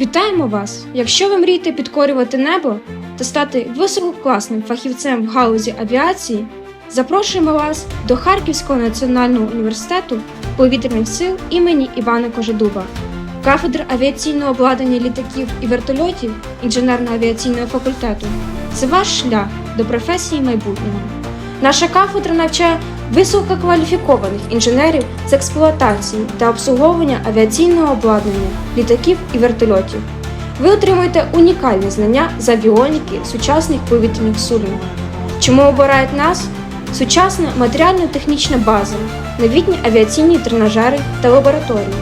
Вітаємо вас! Якщо ви мрієте підкорювати небо та стати висококласним фахівцем в галузі авіації, запрошуємо вас до Харківського національного університету повітряних сил імені Івана Кожедуба, кафедри авіаційного обладнання літаків і вертольотів інженерно-авіаційного факультету. Це ваш шлях до професії майбутнього. Наша кафедра навчає висококваліфікованих інженерів з експлуатації та обслуговування авіаційного обладнання, літаків і вертольотів. Ви отримуєте унікальні знання з авіоніки сучасних повітряних суден. Чому обирають нас? Сучасна матеріально-технічна база, новітні авіаційні тренажери та лабораторії,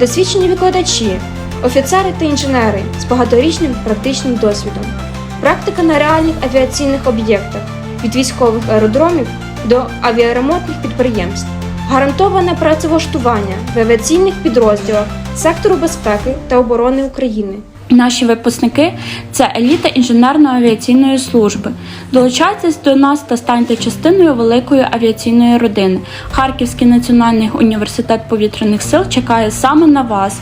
досвідчені викладачі, офіцери та інженери з багаторічним практичним досвідом, практика на реальних авіаційних об'єктах від військових аеродромів до авіаремонтних підприємств, гарантоване працевлаштування в авіаційних підрозділах сектору безпеки та оборони України. Наші випускники це еліта інженерно-авіаційної служби. Долучайтесь до нас та станьте частиною великої авіаційної родини. Харківський національний університет повітряних сил чекає саме на вас.